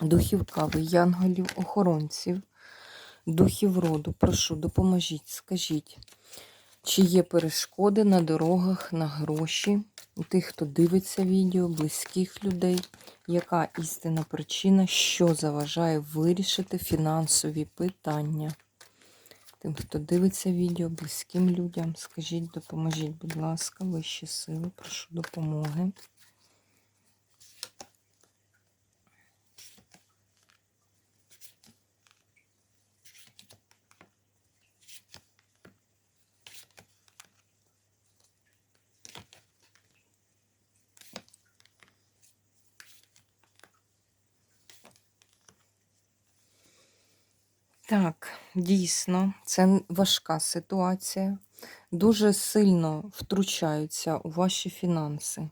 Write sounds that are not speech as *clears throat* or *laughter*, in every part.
духів кави, янголів, охоронців, духів роду. Прошу, допоможіть, скажіть, чи є перешкоди на дорогах, на гроші у тих, хто дивиться відео, близьких людей, яка істинна причина, що заважає вирішити фінансові питання? Тим, хто дивиться відео, близьким людям, скажіть, допоможіть, будь ласка, вищі сили, прошу допомоги. Так, дійсно, це важка ситуація. Дуже сильно втручаються у ваші фінанси.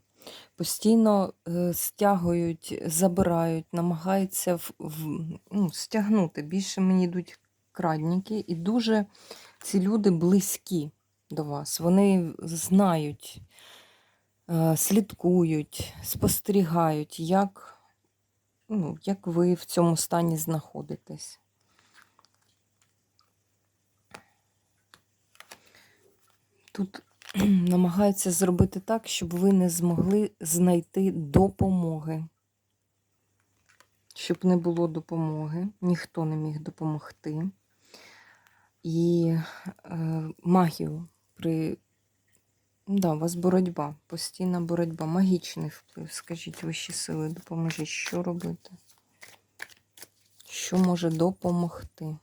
Постійно е, стягують, забирають, намагаються в, в, ну, стягнути. Більше мені йдуть крадники, і дуже ці люди близькі до вас. Вони знають, е, слідкують, спостерігають, як, ну, як ви в цьому стані знаходитесь. Тут *clears throat* намагаються зробити так, щоб ви не змогли знайти допомоги. Щоб не було допомоги, ніхто не міг допомогти. І е, магію при. Да, у вас боротьба, постійна боротьба, магічний вплив. Скажіть вищі сили, допоможіть, що робити? Що може допомогти?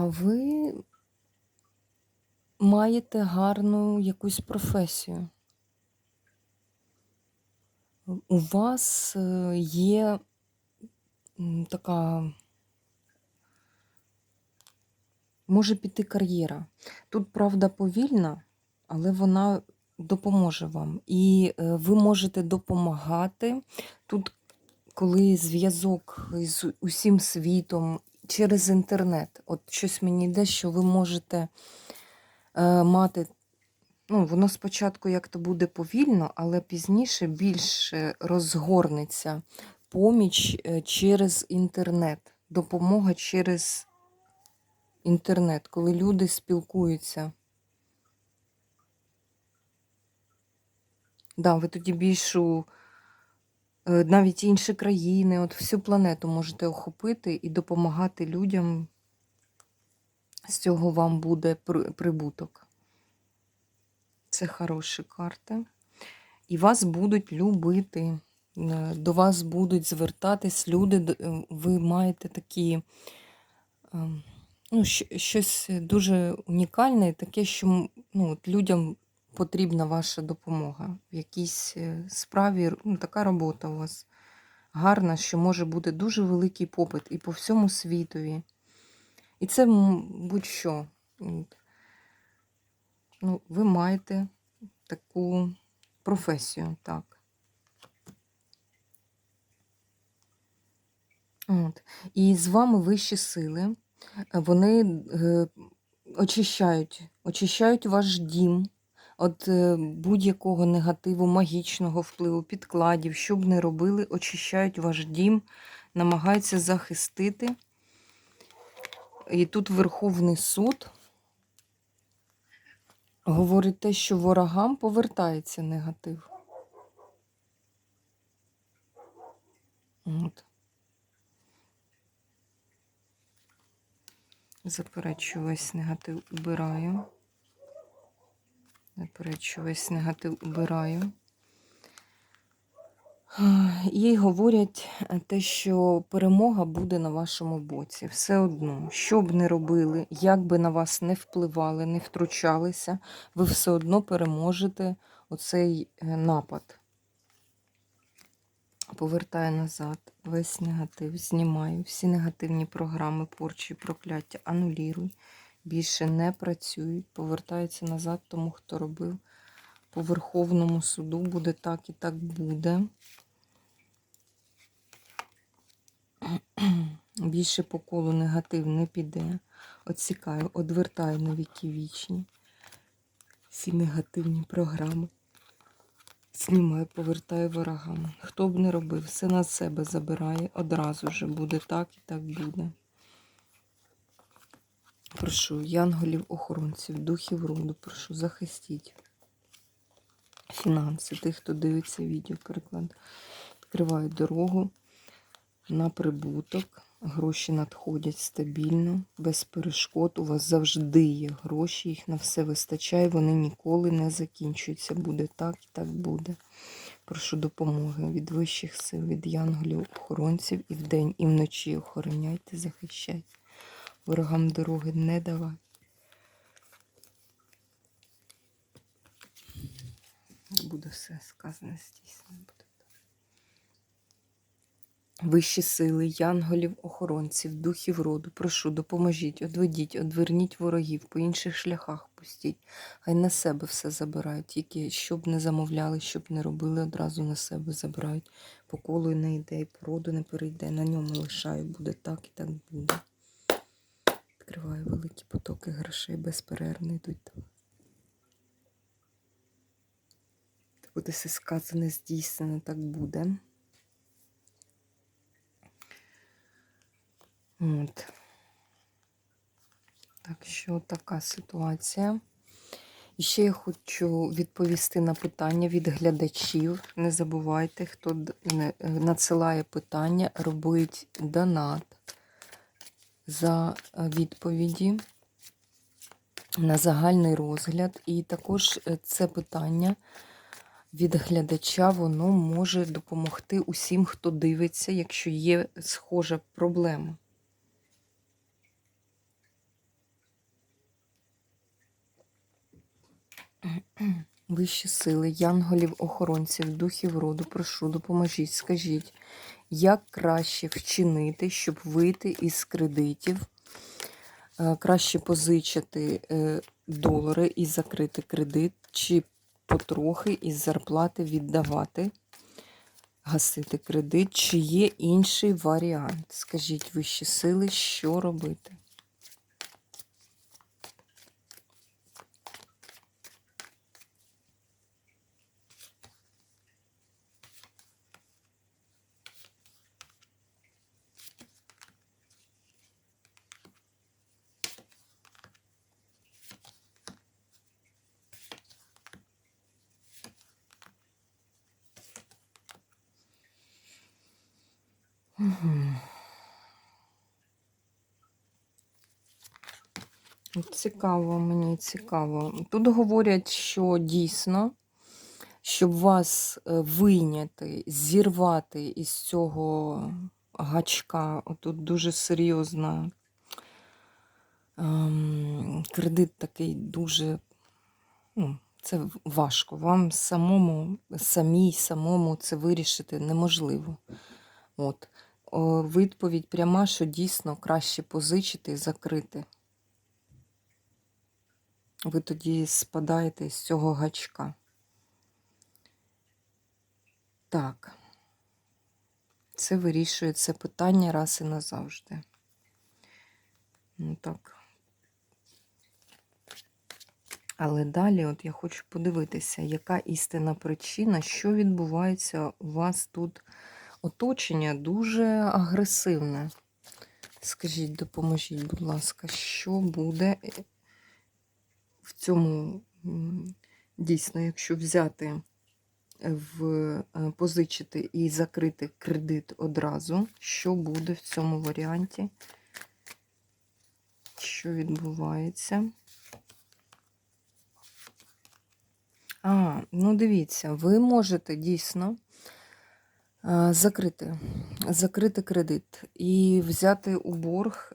А ви маєте гарну якусь професію. У вас е, є така, може піти кар'єра. Тут, правда, повільна, але вона допоможе вам. І е, ви можете допомагати тут, коли зв'язок з усім світом через інтернет. От щось мені йде, що ви можете е, мати. Ну, воно спочатку як то буде повільно, але пізніше більше розгорнеться поміч е, через інтернет, допомога через інтернет, коли люди спілкуються. Да, ви тоді більшу, навіть інші країни, от всю планету можете охопити і допомагати людям. З цього вам буде прибуток. Це хороші карти. І вас будуть любити, е, до вас будуть звертатись люди, е, ви маєте такі ну, щось дуже унікальне, таке, що ну, от людям потрібна ваша допомога в якійсь е, справі. Ну, така робота у вас гарна, що може бути дуже великий попит і по всьому світові. І це будь-що. Ну, ви маєте таку професію, так. От. І з вами вищі сили, е, вони е, очищають, очищають ваш дім від е, будь-якого негативу, магічного впливу, підкладів, що б не робили, очищають ваш дім, намагаються захистити. І тут Верховний суд говорить те, що ворогам повертається негатив. От. Заперечую весь негатив убираю. Заперечую весь негатив убираю. Говорять е, те, що перемога буде на вашому боці. Все одно, що б не робили, як би на вас не впливали, не втручалися, ви все одно переможете оцей е, напад. Повертаю назад весь негатив, знімаю всі негативні програми, порчі, прокляття, ануліруй. Більше не працюють, повертаються назад тому, хто робив. По Верховному суду буде так і так буде. *clears throat* Більше по колу негатив не піде. Отсікаю, одвертаю на віки вічні. Всі негативні програми. Знімаю, повертаю ворогам. Хто б не робив, все на себе забирає. Одразу же буде так і так буде. Прошу, янголів, охоронців, духів роду, прошу, захистіть фінанси, тих, хто дивиться відео, переклад. Відкриваю дорогу на прибуток. Гроші надходять стабільно, без перешкод. У вас завжди є гроші, їх на все вистачає, вони ніколи не закінчуються. Буде так і так буде. Прошу допомоги від вищих сил, від янголів, охоронців і вдень, і вночі охороняйте, захищайте. Ворогам дороги не давайте. Буде все сказане, здійснено. Вищі сили, янголів, охоронців, духів роду, прошу, допоможіть, одведіть, одверніть ворогів, по інших шляхах пустіть. Хай на себе все забирають, тільки щоб не замовляли, щоб не робили, одразу на себе забирають. По колу не йде, і по роду не перейде. На ньому лишаю, буде так і так буде. Відкриваю великі потоки грошей, безперервно йдуть до. Буде все сказане, здійснено, так буде. От. Так що така ситуація. І ще я хочу відповісти на питання від глядачів. Не забувайте, хто е, надсилає питання, робить донат за е, відповіді на загальний розгляд. І також е, це питання від глядача, воно може допомогти усім, хто дивиться, якщо є схожа проблема. Вищі сили, янголів, охоронців, духів роду, прошу, допоможіть, скажіть, як краще вчинити, щоб вийти із кредитів, Е, краще позичити е, долари і закрити кредит, чи потрохи із зарплати віддавати, гасити кредит, чи є інший варіант? Скажіть вищі сили, що робити? Цікаво, мені цікаво. Тут говорять, що дійсно, щоб вас е, вийняти, зірвати із цього гачка, тут дуже серйозна. ем, Кредит такий дуже, ну, це важко. Вам самому, самій самому це вирішити неможливо. От. Відповідь пряма, що дійсно краще позичити і закрити. Ви тоді спадаєте з цього гачка. Так. Це вирішує це питання раз і назавжди. Ну так. Але далі, от я хочу подивитися, яка істинна причина, що відбувається у вас тут. Оточення дуже агресивне. Скажіть, допоможіть, будь ласка, що буде в цьому дійсно, якщо взяти в е, позичити і закрити кредит одразу, що буде в цьому варіанті? Що відбувається? А, ну дивіться, ви можете дійсно Закрити. Закрити кредит і взяти у борг.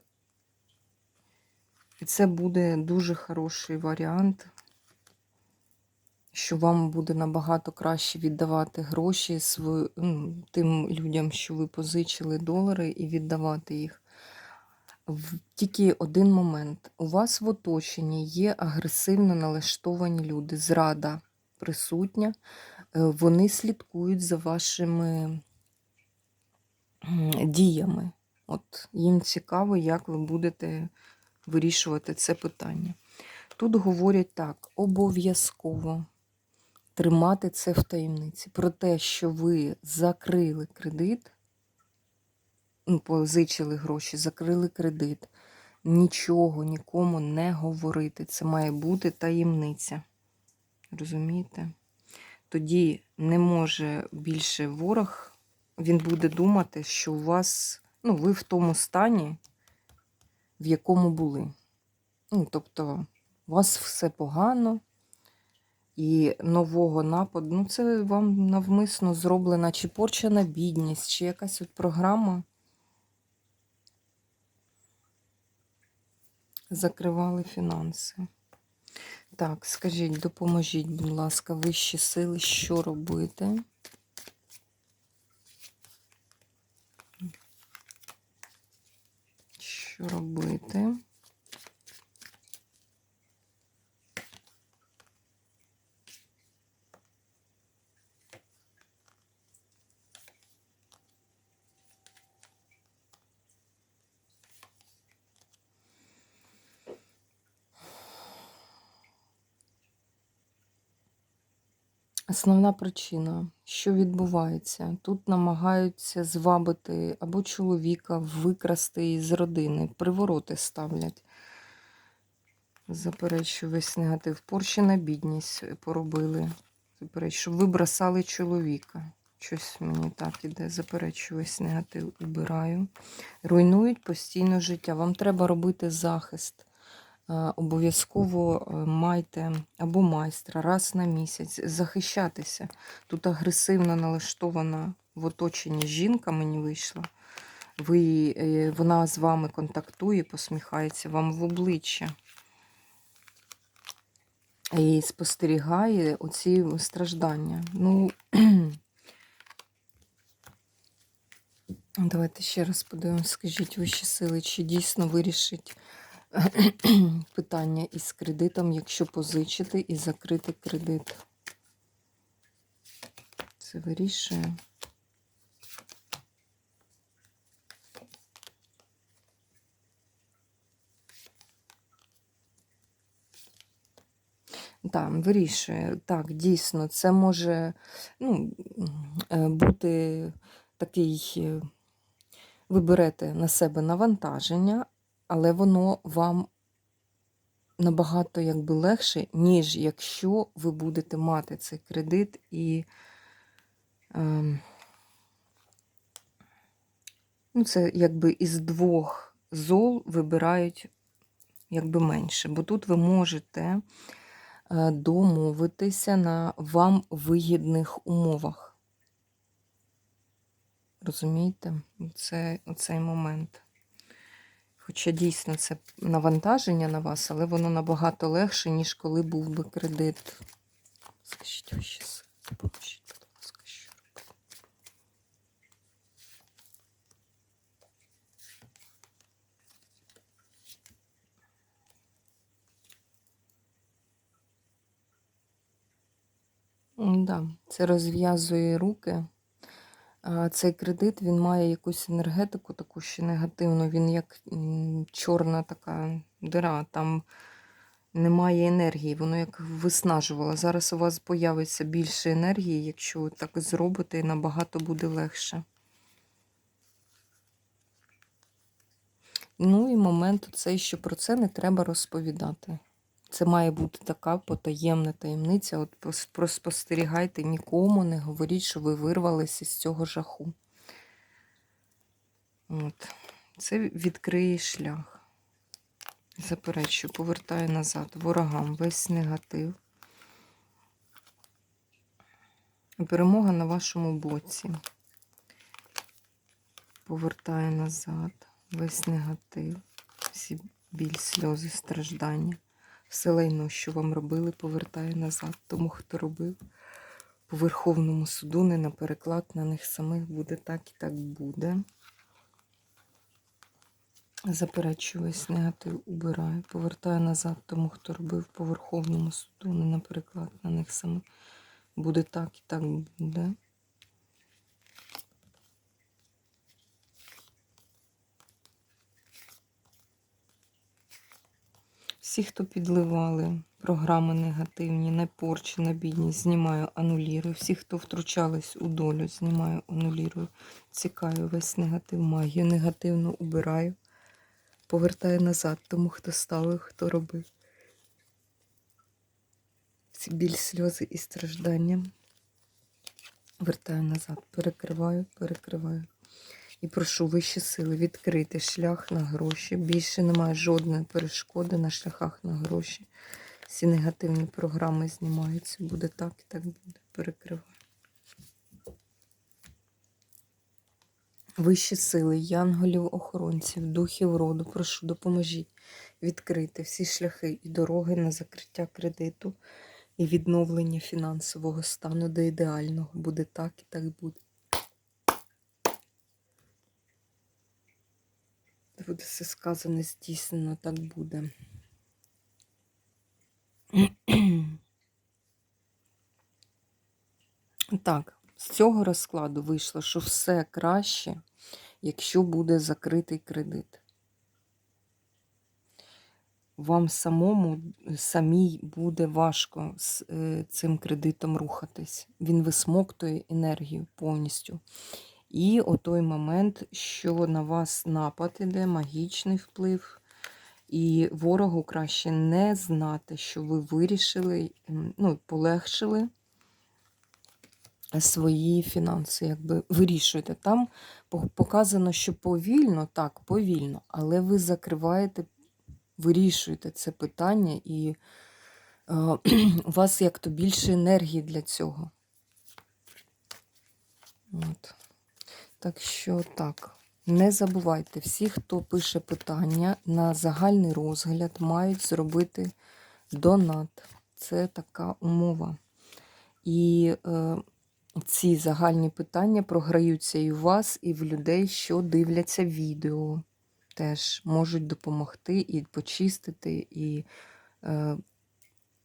І це буде дуже хороший варіант, що вам буде набагато краще віддавати гроші св- ну, тим людям, що ви позичили долари, і віддавати їх. Тільки один момент. У вас в оточенні є агресивно налаштовані люди, зрада присутня. Е, Вони слідкують за вашими діями. От їм цікаво, як ви будете вирішувати це питання. Тут говорять так: обов'язково тримати це в таємниці. Про те, що ви закрили кредит, ну, позичили гроші, закрили кредит. Нічого нікому не говорити. Це має бути таємниця. Розумієте? Тоді не може більше ворог, він буде думати, що у вас, ну, ви в тому стані, в якому були. Ну, тобто, у вас все погано, і нового нападу, ну, це вам навмисно зроблена чи порчена бідність, чи якась от програма. Закривали фінанси. Так, скажіть, допоможіть, будь ласка, вищі сили, що робити? Що робити? Основна причина, що відбувається? Тут намагаються звабити або чоловіка викрасти із родини, привороти ставлять. Заперечую весь негатив. Порщена бідність поробили. Заперечую, щоб ви бросали чоловіка. Щось мені так іде. Заперечую весь негатив, убираю. Руйнують постійно життя. Вам треба робити захист. Е, Обов'язково е, майте або майстра раз на місяць захищатися. Тут агресивно налаштована в оточенні жінка мені вийшла. Ви, е, вона з вами контактує, посміхається вам в обличчя. І спостерігає оці страждання. Ну, *clears throat* давайте ще раз подивимось, скажіть вищі сили, чи дійсно вирішить *clears throat* питання із кредитом, якщо позичити і закрити кредит. Це вирішує. Так, вирішує. Так, дійсно, це може ну, е, бути такий, е, ви берете на себе навантаження, але воно вам набагато якби легше, ніж якщо ви будете мати цей кредит і ем, ну, це якби із двох зол вибирають якби менше. Бо тут ви можете е, домовитися на вам вигідних умовах. Розумієте? Це оцей момент. Хоча дійсно це навантаження на вас, але воно набагато легше, ніж коли був би кредит. Скажіть ви ще допоможіть, будь ласка, що робити. Да, це розв'язує руки. Цей кредит він має якусь енергетику, таку ще негативну. Він як чорна така дира, там немає енергії, воно як виснажувало. Зараз у вас появиться більше енергії, якщо так зробите, набагато буде легше. Ну і момент цей, що про це не треба розповідати. Це має бути така потаємна таємниця. От пос- проспостерігайте, нікому не говоріть, що ви вирвалися з цього жаху. От. Це відкриє шлях. Заперечую, повертаю назад ворогам весь негатив. Перемога на вашому боці. повертає назад весь негатив, всі біль, сльози, страждання. Все лайно, що вам робили, повертає назад. Тому, хто робив по Верховному суду, не на переклад на них самих буде так і так буде. Заперечую весь негатив, убираю, повертаю назад тому, хто робив по Верховному суду, не на переклад на них самих. Буде так і так буде. Всі, хто підливали програми негативні, на порчі, на бідність, знімаю, анулірую. Всі, хто втручались у долю, знімаю, анулірую. Цікаю весь негатив, магію негативно убираю. Повертаю назад тому, хто ставив, хто робив. Ці біль, сльози і страждання. Вертаю назад, перекриваю, перекриваю. І прошу вищі сили відкрити шлях на гроші. Більше немає жодної перешкоди на шляхах на гроші. Всі негативні програми знімаються. Буде так і так буде. Перекриваю. Вищі сили, янголів, охоронців, духів роду, прошу, допоможіть відкрити всі шляхи і дороги на закриття кредиту і відновлення фінансового стану до ідеального. Буде так і так буде. Буде все сказане, здійснено, так буде. Так, з цього розкладу вийшло, що все краще, якщо буде закритий кредит. Вам самому самій буде важко з е, цим кредитом рухатись. Він висмоктує енергію повністю. І о той момент, що на вас напад іде, магічний вплив, і ворогу краще не знати, що ви вирішили, ну, полегшили свої фінанси, якби вирішуєте. Там показано, що повільно, так, повільно, але ви закриваєте, вирішуєте це питання, і е, *clears throat* у вас як то більше енергії для цього. От. Так що так. Не забувайте, всі, хто пише питання на загальний розгляд, мають зробити донат. Це така умова. І е, ці загальні питання програються і у вас, і в людей, що дивляться відео. Теж можуть допомогти і почистити, і е,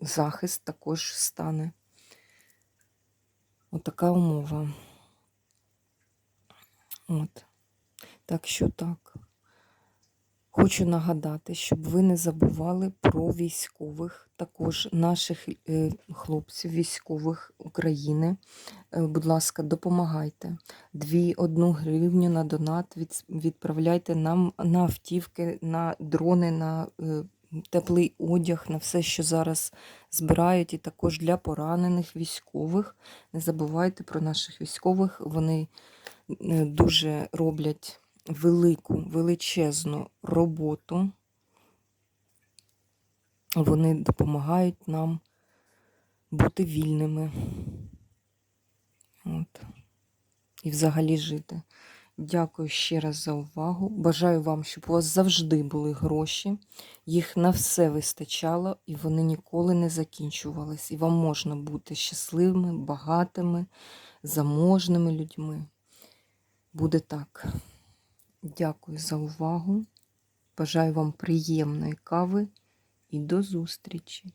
захист також стане. Отака умова. От. Так що так. Хочу нагадати, щоб ви не забували про військових, також наших е, хлопців, військових України. Е, будь ласка, допомагайте. Дві, одну гривню на донат від, відправляйте нам на автівки, на дрони, на е, теплий одяг, на все, що зараз збирають, і також для поранених військових. Не забувайте про наших військових. Вони дуже роблять велику, величезну роботу. Вони допомагають нам бути вільними. От. І взагалі жити. Дякую ще раз за увагу. Бажаю вам, щоб у вас завжди були гроші, їх на все вистачало, і вони ніколи не закінчувались. І вам можна бути щасливими, багатими, заможними людьми. Буде так. Дякую за увагу. Бажаю вам приємної кави і до зустрічі!